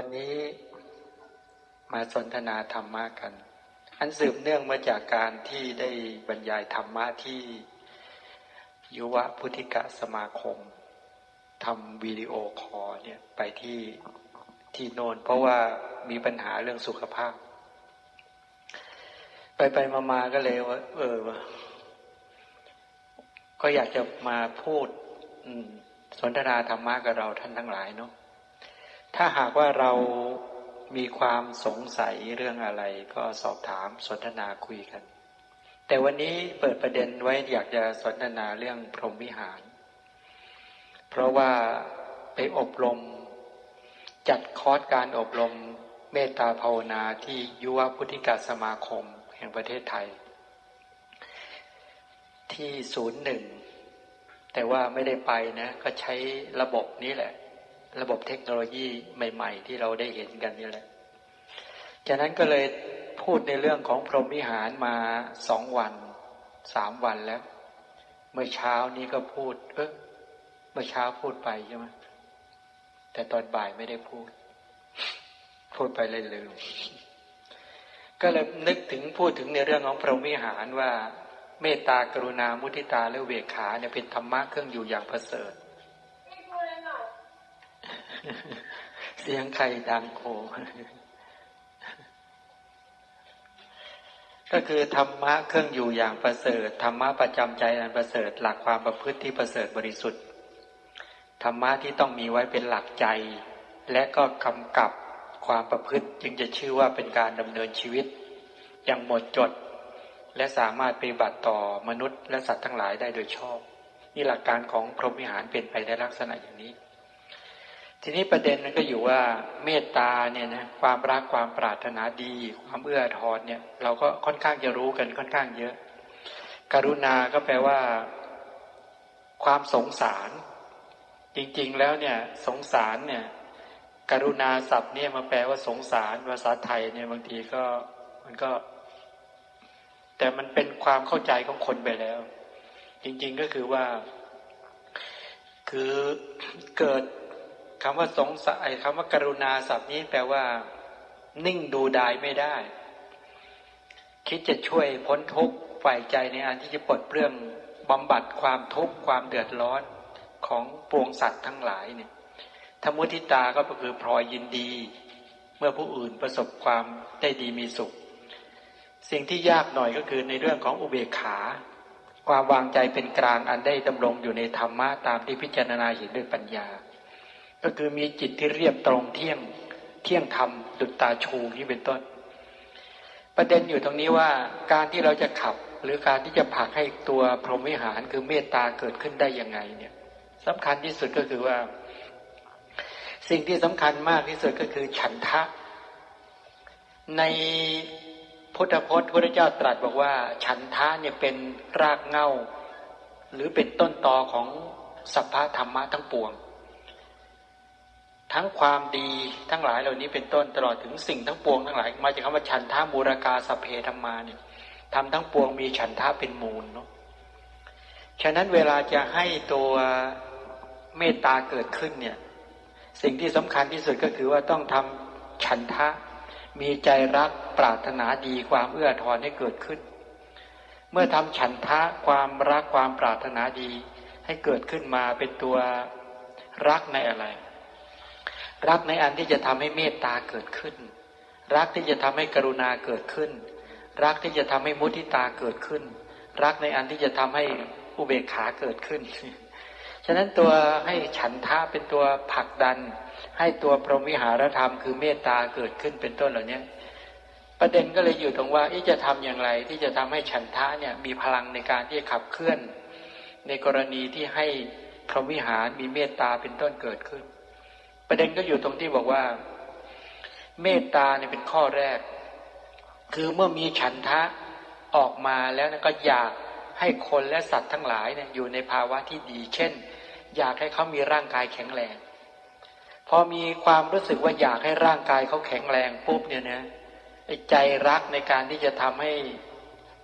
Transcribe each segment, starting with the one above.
วันนี้มาสนทนาธรรมะกัน อันสืบเนื่องมาจากการที่ได้บรรยายธรรมะที่ยุวพุทธิกะสมาคมทำวิดีโอคอลเนี่ยไปที่ที่โนนเพราะว่ามีปัญหาเรื่องสุขภาพ ไปไปมามาก็เลยว่า เออ ก็อยากจะมาพูดสนทนาธรรมะกับเราท่านทั้งหลายเนาะ ถ้าหากว่าเรามีความสงสัยเรื่องอะไร ก็สอบถามสนทนาคุยกัน แต่วันนี้เปิดประเด็นไว้อยากจะสนทนาเรื่องพรหมวิหาร เพราะว่าไปอบรม จัดคอร์สการอบรมเมตตาภาวนาที่ยุวพุทธิกาสมาคมแห่งประเทศไทย ที่ศูนย์หนึ่งแต่ว่าไม่ได้ไปนะ ก็ใช้ระบบนี้แหละ ระบบเทคโนโลยีใหม่ ๆ ที่เราได้เห็นกันนี่แหละจากนั้นก็เลยพูดในเรื่องของพรหมวิหารมาสองวันสามวันแล้ว เมื่อเช้านี้ก็พูด เออเมื่อเช้าพูดไปใช่ไหมแต่ตอนบ่ายไม่ได้พูด พูดไปเลยลืมก็เลยนึกถึงพูดถึงในเรื่องของพรหมวิหารว่า เมตตากรุณามุทิตาและเวขาเนี่ยเป็นธรรมะเครื่องอยู่อย่างประเสริฐ เสียงใครดังโคก็คือธรรมะเครื่องอยู่อย่างประเสริฐธรรมะประจำใจอันประเสริฐ หลักความประพฤติที่ประเสริฐบริสุทธิ์ธรรมะที่ต้องมีไว้เป็นหลักใจ และก็กำกับความประพฤติจึงจะชื่อว่าเป็นการดำเนินชีวิต อย่างหมดจด และสามารถปฏิบัติต่อมนุษย์และสัตว์ทั้งหลายได้โดยชอบ นี่หลักการของพรหมวิหารเป็นไปในลักษณะอย่างนี้ ทีนี้ประเด็นมันก็อยู่ว่าเมตตาเนี่ยนะความรักความปรารถนาดี ความเอื้อทอนเนี่ย เราก็ค่อนข้างจะรู้กันค่อนข้างเยอะ กรุณาก็แปลว่า ความสงสาร จริง ๆ แล้วเนี่ย สงสารเนี่ย กรุณาศัพท์เนี่ยมาแปลว่าสงสารภาษาไทยเนี่ยบางทีก็มันก็ แต่มันเป็นความเข้าใจของคนไปแล้ว จริง ๆก็คือว่า คือเกิด คำว่าสงสัยคำว่ากรุณาศัพท์นี้แปลว่า นิ่งดูดายไม่ได้ คิดจะช่วยพ้นทุกข์ฝ่ายใจในอันที่จะปลดเปลื้องบำบัดความทุกข์ความเดือดร้อนของปวงสัตว์ทั้งหลายเนี่ยธรรมุทิตาก็คือพลอยยินดี เมื่อผู้อื่นประสบความได้ดีมีสุข สิ่งที่ยากหน่อยก็คือในเรื่องของอุเบกขา ความวางใจเป็นกลางอันได้ดำรงอยู่ในธรรมะตามที่พิจารณาเห็นด้วยปัญญา ก็คือมีจิตที่เรียบตรงเที่ยงเที่ยงธรรมดุจตาชูนี่เป็นต้น ประเด็นอยู่ตรงนี้ว่าการที่เราจะขับหรือการที่จะผลักให้ตัวพรหมวิหารคือเมตตาเกิดขึ้นได้ยังไงเนี่ยสำคัญที่สุดก็คือว่า สิ่งที่สำคัญมากที่สุดก็คือฉันทะ ในพุทธพจน์พระเจ้าตรัสบอกว่า ฉันทะเนี่ยเป็นรากเง้า หรือเป็นต้นตอของสัพพะธรรมะทั้งปวง ทั้งความดีทั้งหลายเหล่านี้เป็นต้นตลอดถึงสิ่งทั้งปวงทั้งหลาย มาจากคำว่าฉันท่ามูรากาสเพธรรมาเนี่ยทำทั้งปวงมีฉันท่าเป็นมูลเนาะฉะนั้นเวลาจะให้ตัวเมตตาเกิดขึ้นเนี่ย สิ่งที่สำคัญที่สุดก็คือว่าต้องทำฉันทะ มีใจรักปรารถนาดีความเอื้อทอนให้เกิดขึ้น เมื่อทำฉันทะความรักความปรารถนาดีให้เกิดขึ้นมาเป็นตัวรักในอะไร รักในอันที่จะทำให้เมตตาเกิดขึ้น รักที่จะทำให้กรุณาเกิดขึ้น รักที่จะทำให้มุทิตาเกิดขึ้น รักในอันที่จะทำให้อุเบกขาเกิดขึ้น ฉะนั้นตัวให้ฉันทะเป็นตัวผลักดัน ให้ตัวพรหมวิหารธรรมคือเมตตาเกิดขึ้นเป็นต้นเหล่านี้ประเด็นก็เลยอยู่ตรงว่าจะทำอย่างไร ที่จะทำให้ฉันทะเนี่ยมีพลังในการที่จะขับเคลื่อน ในกรณีที่ให้พรหมวิหารมีเมตตาเป็นต้นเกิดขึ้น ประเด็นก็อยู่ตรงที่บอกว่า เมตตาเนี่ยเป็นข้อแรก คือเมื่อมีฉันทะออกมาแล้วก็อยากให้คนและสัตว์ทั้งหลายเนี่ยอยู่ในภาวะที่ดี เช่น อยากให้เขามีร่างกายแข็งแรง พอมีความรู้สึกว่าอยากให้ร่างกายเขาแข็งแรงปุ๊บเนี่ยนะใจรักในการที่จะทำให้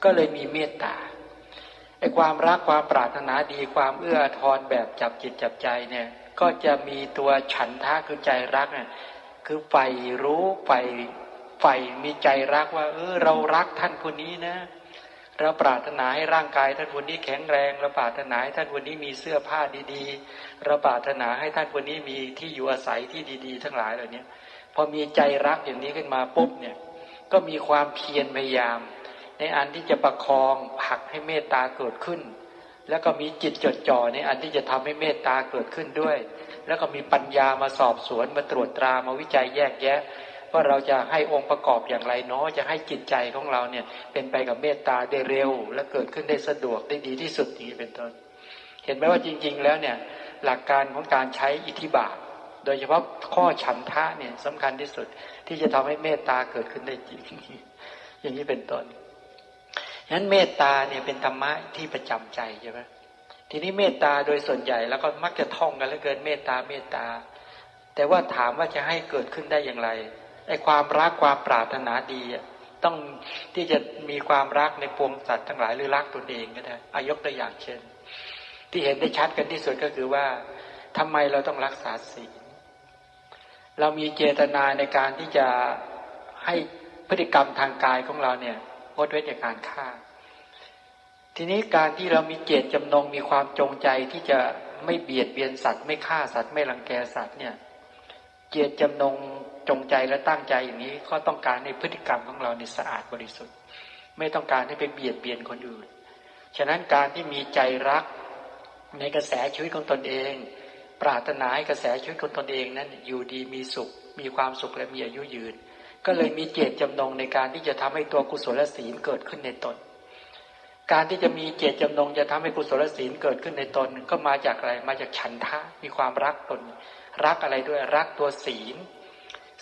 ก็เลยมีเมตตาไอ้ความรักความปรารถนาดีความเอื้อทอนแบบจับจิตจับใจเนี่ย ก็จะมีตัวฉันทะคือใจรักเนี่ยคือใฝ่รู้ใฝ่ใฝ่มีใจรักว่า เออเรารักท่านคนนี้นะเราปรารถนาให้ร่างกายท่านคนนี้แข็งแรงเราปรารถนาให้ท่านคนนี้มีเสื้อผ้าดีๆเราปรารถนาให้ท่านคนนี้มีที่อยู่อาศัยที่ดี ๆ ทั้งหลายเหล่านี้พอมีใจรักอย่างนี้ขึ้นมาปุ๊บเนี่ย ก็มีความเพียรพยายาม ในอันที่จะประคองผลักให้เมตตาเกิดขึ้น แล้วก็มีจิตจดจ่อในอันที่จะทำให้เมตตาเกิดขึ้นด้วย แล้วก็มีปัญญามาสอบสวนมาตรวจตรามาวิจัยแยกแยะ ว่าเราจะให้องค์ประกอบอย่างไรเนาะจะให้จิตใจของเราเนี่ยเป็นไปกับเมตตาได้เร็ว และเกิดขึ้นได้สะดวกได้ดีที่สุดอย่างนี้เป็นต้น เห็นไหมว่าจริง ๆ แล้วเนี่ยหลักการของการใช้อิทธิบาทโดยเฉพาะข้อฉันทะเนี่ยสำคัญที่สุดที่จะทำให้เมตตาเกิดขึ้นได้จริงอย่างนี้เป็นต้น ฉะนั้นเมตตาเนี่ยเป็นธรรมะที่ประจำใจใช่ไหมทีนี้เมตตาโดยส่วนใหญ่แล้วก็มักจะท่องกันเหลือเกินเมตตาเมตตา แต่ว่าถามว่าจะให้เกิดขึ้นได้อย่างไรไอ้ความรักความปรารถนาดีต้องที่จะมีความรักในปวงสัตว์ทั้งหลายหรือรักตนเองก็ได้อายกตัวอย่างเช่น ที่เห็นได้ชัดกันที่สุดก็คือว่าทำไมเราต้องรักษาศีลเรามีเจตนาในการที่จะให้พฤติกรรมทางกายของเราเนี่ย งดเว้นจากการฆ่า ทีนี้การที่เรามีเจตจำนงมีความจงใจที่จะไม่เบียดเบียนสัตว์ ไม่ฆ่าสัตว์ไม่รังแกสัตว์เนี่ย เจตจำนงจงใจและตั้งใจอย่างนี้ก็ต้องการในพฤติกรรมของเราในสะอาดบริสุทธิ์ ไม่ต้องการให้ไปเบียดเบียนคนอื่น ฉะนั้นการที่มีใจรักในกระแสชีวิตของตนเอง ปรารถนาให้กระแสชีวิตของตนเองนั้นอยู่ดีมีสุข มีความสุขและมีอายุยืน ก็เลยมีเจตจำนงในการที่จะทำให้ตัวกุศลศีลเกิดขึ้นในตน การที่จะมีเจตจำนงจะทำให้กุศลศีลเกิดขึ้นในตน ก็มาจากอะไรมาจากฉันทะมีความรักตน รักอะไรด้วยรักตัวศีล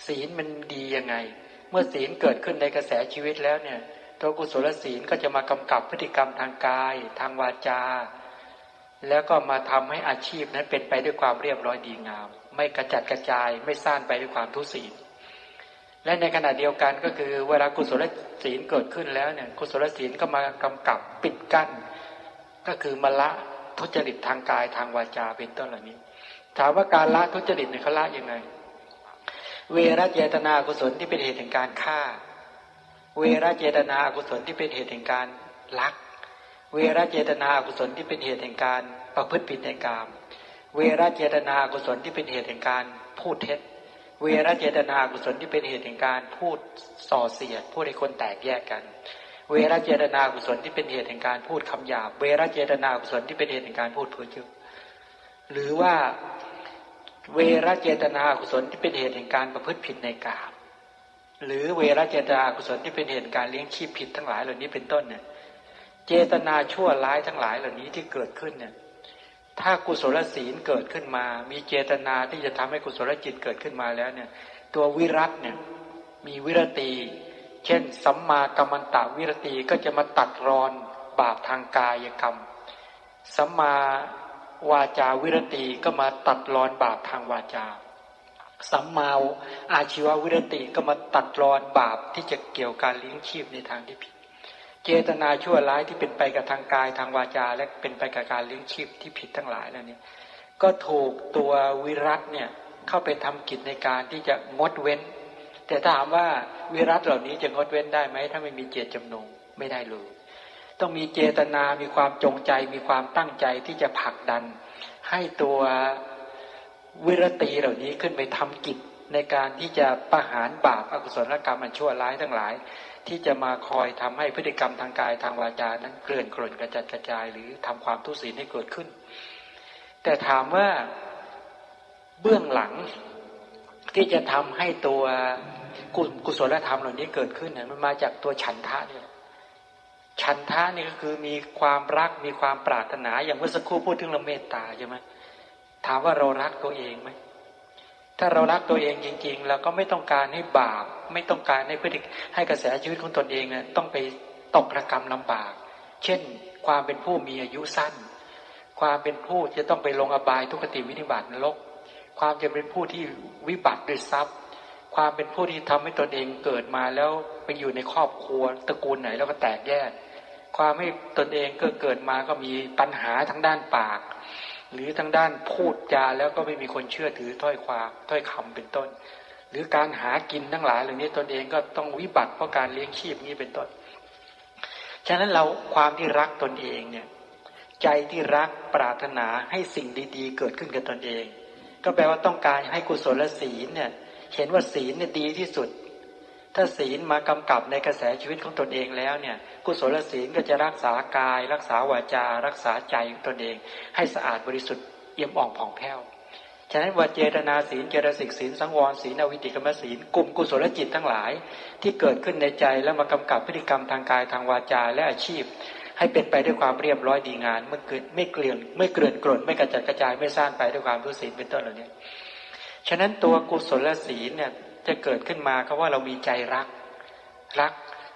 ศีลมันดียังไง เมื่อศีลเกิดขึ้นในกระแสชีวิตแล้วเนี่ย ตัวกุศลศีลก็จะมากำกับพฤติกรรมทางกาย ทางวาจา แล้วก็มาทำให้อาชีพนั้นเป็นไปด้วยความเรียบร้อยดีงาม ไม่กระจัดกระจายไม่ซ่านไปด้วยความทุศีล และในขณะเดียวกันก็คือ เวลากุศลศีลเกิดขึ้นแล้วเนี่ยกุศลศีลก็มากำกับปิดกั้น ก็คือมละทุจริตทางกายทางวาจาเป็นต้นเหล่านี้ ถามว่าการละทุจริตเนี่ยเขาละยังไง เวรเจตนากุศลที่เป็นเหตุแห่งการฆ่า เวรเจตนากุศลที่เป็นเหตุแห่งการลัก เวรเจตนากุศลที่เป็นเหตุแห่งการประพฤติผิดในกาม เวรเจตนากุศลที่เป็นเหตุแห่งการพูดเท็จ เวรเจตนากุศลที่เป็นเหตุแห่งการพูดส่อเสียดพูดให้คนแตกแยกกัน เวรเจตนากุศลที่เป็นเหตุแห่งการพูดคำหยาบ เวรเจตนากุศลที่เป็นเหตุแห่งการพูดเพ้อเจ้อหรือว่าเวรเจตนากุศลที่เป็นเหตุแห่งการประพฤติผิดในกามหรือเวรเจตนากุศลที่เป็นเหตุการเลี้ยงชีพผิดทั้งหลายเหล่านี้เป็นต้นเนี่ยเจตนาชั่วร้ายทั้งหลายเหล่านี้ที่เกิดขึ้นเนี่ย ถ้ากุศลศีลเกิดขึ้นมา มีเจตนาที่จะทำให้กุศลจิตเกิดขึ้นมาแล้วเนี่ย ตัววิรัตเนี่ยมีวิรตี เช่น สัมมากัมมันตวิรตีก็จะมาตัดรอนบาปทางกายกรรม สัมมาวาจาวิรติก็มาตัดรอนบาปทางวาจา สัมมาอาชีววิรติก็มาตัดรอนบาปที่จะเกี่ยวการเลี้ยงชีพในทางที่ผิด เจตนาชั่วร้ายที่เป็นไปกับทางกายทางวาจา และเป็นไปกับการเลี้ยงชีพที่ผิดทั้งหลายแล้วนี่ก็ถูกตัววิรัตเนี่ยเข้าไปทำกิจในการที่จะงดเว้น แต่ถามว่าวิรัตเหล่านี้จะงดเว้นได้ไหมถ้าไม่มีเจตจำนงไม่ได้เลยต้องมีเจตนามีความจงใจ มีความตั้งใจที่จะผลักดัน ให้ตัววิรตีเหล่านี้ขึ้นไปทำกิจในการที่จะประหารบาปอกุศลกรรมอันชั่วร้ายทั้งหลาย ที่จะมาคอยทำให้พฤติกรรมทางกายทางวาจานั้นเกลื่อนกล่นกระจัดกระจายหรือทำความทุศีลให้เกิดขึ้น แต่ถามว่าเบื้องหลังที่จะทำให้ตัวกุศลธรรมเหล่านี้เกิดขึ้นเนี่ยมันมาจากตัวฉันทะเนี่ยฉันทะนี่ก็คือมีความรักมีความปรารถนาอย่างเมื่อสักครู่พูดถึงเราเมตตาใช่ไหมถามว่าเรารักตัวเองไหม ถ้าเรารักตัวเองจริง ๆ เราก็ไม่ต้องการให้บาป ไม่ต้องการให้พฤติให้กระแสชีวิตของตนเองเนี่ยต้องไปตกระกรรมลำบาก เช่น ความเป็นผู้มีอายุสั้น ความเป็นผู้จะต้องไปลงอบายทุกขติวินิบาตนรก ความจะเป็นผู้ที่วิบัติด้วยทรัพย์ ความเป็นผู้ที่ทำให้ตนเองเกิดมาแล้วไปอยู่ในครอบครัวตระกูลไหนแล้วก็แตกแยก ความให้ตนเองก็เกิดมาก็มีปัญหาทั้งด้านปาก หรือทั้งด้านพูดจาแล้วก็ไม่มีคนเชื่อถือถ้อยความถ้อยคำเป็นต้น หรือการหากินทั้งหลายเหล่านี้ตนเองก็ต้องวิบัติเพราะการเลี้ยงชีพนี้เป็นต้น ฉะนั้นเราความที่รักตนเองเนี่ยใจที่รักปรารถนาให้สิ่งดีๆ เกิดขึ้นกับตนเอง ก็แปลว่าต้องการให้กุศลศีลเนี่ยเห็นว่าศีลเนี่ยดีที่สุด ถ้าศีลมากำกับในกระแสชีวิตของตนเองแล้วเนี่ย กุศลศีลก็จะรักษากาย รักษาวาจา รักษาใจของตนเอง ให้สะอาดบริสุทธิ์เอี่ยมอ่องผ่องแผ้วฉะนั้นวาเจตนาศีลเจตสิกศีลสังวรศีลอวิติกรรมศีลกลุ่มกุศลจิตทั้งหลาย ที่เกิดขึ้นในใจแล้วมากำกับพฤติกรรมทางกายทางวาจาและอาชีพ ให้เป็นไปด้วยความเรียบร้อยดีงานไม่เกิดไม่เกลื่อนไม่เกลื่อนกลนไม่กระจัดกระจายไม่ซ่านไปด้วยความรู้ศีลเป็นต้นเหล่านี้ฉะนั้นตัวกุศลศีลเนี่ย จะเกิดขึ้นมาเพราะว่าเรามีใจรัก รัก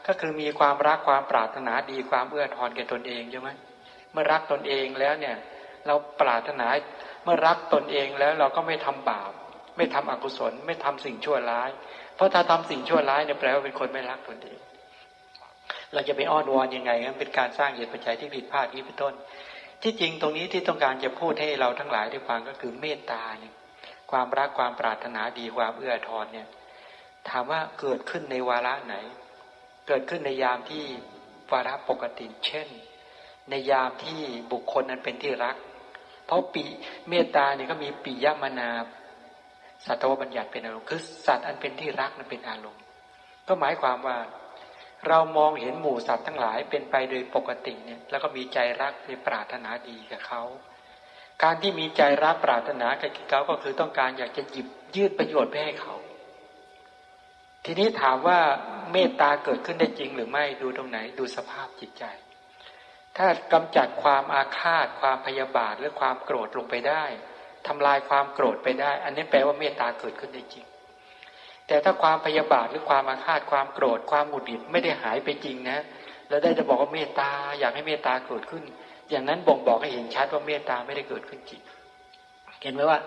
ก็คือมีความรักความปรารถนาดีความเอื้อทอนแก่ตนเองใช่ไหมเมื่อรักตนเองแล้วเนี่ยเราปรารถนาเมื่อรักตนเองแล้วเราก็ไม่ทำบาป ไม่ทำอกุศล ไม่ทำสิ่งชั่วร้าย เพราะถ้าทำสิ่งชั่วร้ายเนี่ยแปลว่าเป็นคนไม่รักตนเอง เราจะไปอ้อนวอนยังไงนั้นเป็นการสร้างเหตุปัจจัยที่ผิดพลาดนี้เป็นต้น ที่จริงตรงนี้ที่ต้องการจะพูดให้เราทั้งหลายได้ฟังก็คือเมตตาเนี่ย ความรักความปรารถนาดีความเอื้อทอนเนี่ย ถามว่าเกิดขึ้นในวาระไหน เกิดขึ้นในยามที่วาระปกติ เช่น ในยามที่บุคคลนั้นเป็นที่รัก เพราะปีเมตตาเนี่ยก็มีปียมนาสัตวบัญญัติเป็นอารมณ์คือสัตว์อันเป็นที่รักนั้นเป็นอารมณ์ ก็หมายความว่าเรามองเห็นหมู่สัตว์ทั้งหลายเป็นไปโดยปกติเนี่ย แล้วก็มีใจรักในปรารถนาดีกับเขา การที่มีใจรักปรารถนากับเขาก็คือต้องการอยากจะหยิบยืดประโยชน์ไปให้เขา ทีนี้ถามว่าเมตตาเกิดขึ้นได้จริงหรือไม่ดูตรงไหนดูสภาพจิตใจ ถ้ากำจัดความอาฆาต ความพยาบาทหรือความโกรธลงไปได้ทำลายความโกรธไปได้ อันนี้แปลว่าเมตตาเกิดขึ้นได้จริง แต่ถ้าความพยาบาทหรือความอาฆาตความโกรธความหงุดหงิดไม่ได้หายไปจริงนะ แล้วได้จะบอกว่าเมตตาอยากให้เมตตาเกิดขึ้น อย่างนั้นบ่งบอกให้เห็นชัดว่าเมตตาไม่ได้เกิดขึ้นจริงเห็นไหมว่า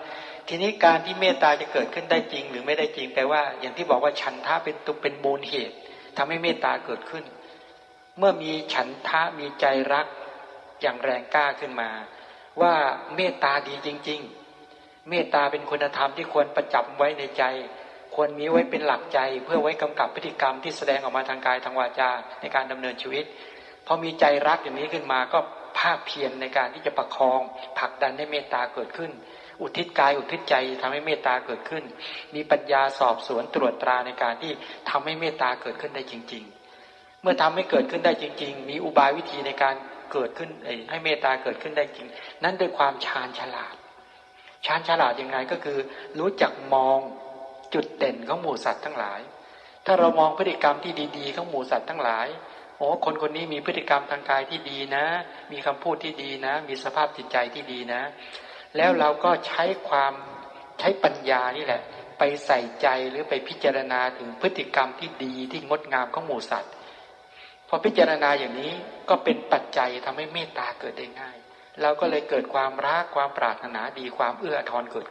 ทีนี้การที่เมตตาจะเกิดขึ้นได้จริง หรือไม่ได้จริงแปลว่า อย่างที่บอกว่าฉันทะเป็นตุเป็นมูลเหตุทำให้เมตตาเกิดขึ้น เมื่อมีฉันทะมีใจรักอย่างแรงกล้าขึ้นมา ว่าเมตตาดีจริง ๆ เมตตาเป็นคุณธรรมที่ควรประจับไว้ในใจ ควรมีไว้เป็นหลักใจ เพื่อไว้กำกับพฤติกรรมที่แสดงออกมาทางกายทางวาจาในการดำเนินชีวิตพอมีใจรักอย่างนี้ขึ้นมาก็ ภาคเพียรในการที่จะประคองผลักดันให้เมตตาเกิดขึ้น อุทิศกายอุทิศใจทำให้เมตตาเกิดขึ้น มีปัญญาสอบสวนตรวจตราในการที่ทำให้เมตตาเกิดขึ้นได้จริง ๆ เมื่อทำให้เกิดขึ้นได้จริง ๆ มีอุบายวิธีในการเกิดขึ้นให้เมตตาเกิดขึ้นได้จริง นั้นด้วยความชาญฉลาดชาญฉลาดยังไงก็คือรู้จักมองจุดเด่นของหมู่สัตว์ทั้งหลาย ถ้าเรามองพฤติกรรมที่ดี ๆ ของหมู่สัตว์ทั้งหลาย โอ้คนคนนี้มีพฤติกรรมทางกายที่ดีนะ มีคำพูดที่ดีนะ มีสภาพจิตใจที่ดีนะ แล้วเราก็ใช้ความใช้ปัญญานี่แหละ ไปใส่ใจหรือไปพิจารณาถึงพฤติกรรมที่ดีที่งดงามของหมูสัตว์พอพิจารณาอย่างนี้ก็เป็นปัจจัยทำให้เมตตาเกิดได้ง่ายเราก็เลยเกิดความรักความปรารถนาดีความเอื้อทอนเกิด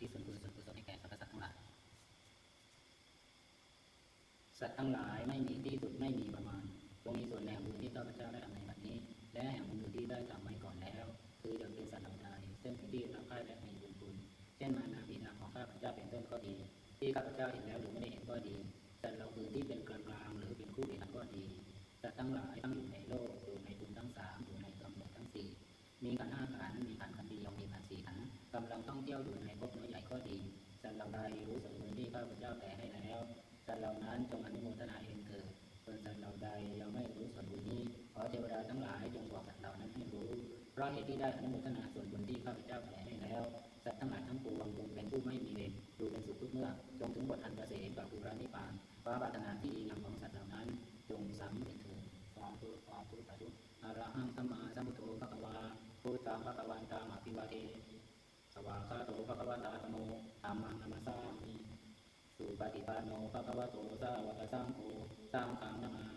ที่ส่วนบุญส่วนกุศลให้แก่สรรพสัตว์ทั้งหลาย สัตว์ทั้งหลายไม่มีที่สุดไม่มีประมาณจงมีส่วนในบุญที่ข้าพเจ้าได้ทำในบัดนี้ และแห่งบุญที่ได้ทำไว้ก่อนแล้ว คือยังเป็นสัตว์เหล่าใดซึ่งเป็นที่รักใคร่และมีบุญคุณเช่นมารดาบิดาของข้าพเจ้าเป็นต้นก็ดี ที่ข้าพเจ้าเห็นแล้วหรือไม่ได้เห็นก็ดีสัตว์เราอื่นที่เป็นกลางกลางๆหรือเป็นคู่เดียวรก็ดีสัตว์ทั้งหลายตั้งอยู่ในโลกอยู่ในบุญทั้งสามอยู่ในกำเนิดทั้งสี่มีขันห้าขันมีขันธ์ขันเดียวมีขันสี่ขันกำลังท่องเที่ยวอยู่ในภพ ก็ดีสัตว์เหล่าใดรู้ส่วนที่ข้าพเจ้าแต่ให้แล้วสันเหล่านั้นจงอนุโมทนาเองเถิดส่วนสันเหล่าใดยังไม่รู้ส่วนบุญนี้ขอเทวดาทั้งหลายจงบอกสัตว์เหล่านั้นให้รู้เพราะเหตุที่ได้อนุโมทนาส่วนบุญที่ข้าพเจ้าแต่ให้แล้วสัตว์ทั้งหลายทั้งปวงจงเป็นผู้ สวากขาโตภะคะวะตาธโมธัมมังนัมสสามิสุปฏิปันโนภะคะวะโตสาวกสังโฆสังขังนามา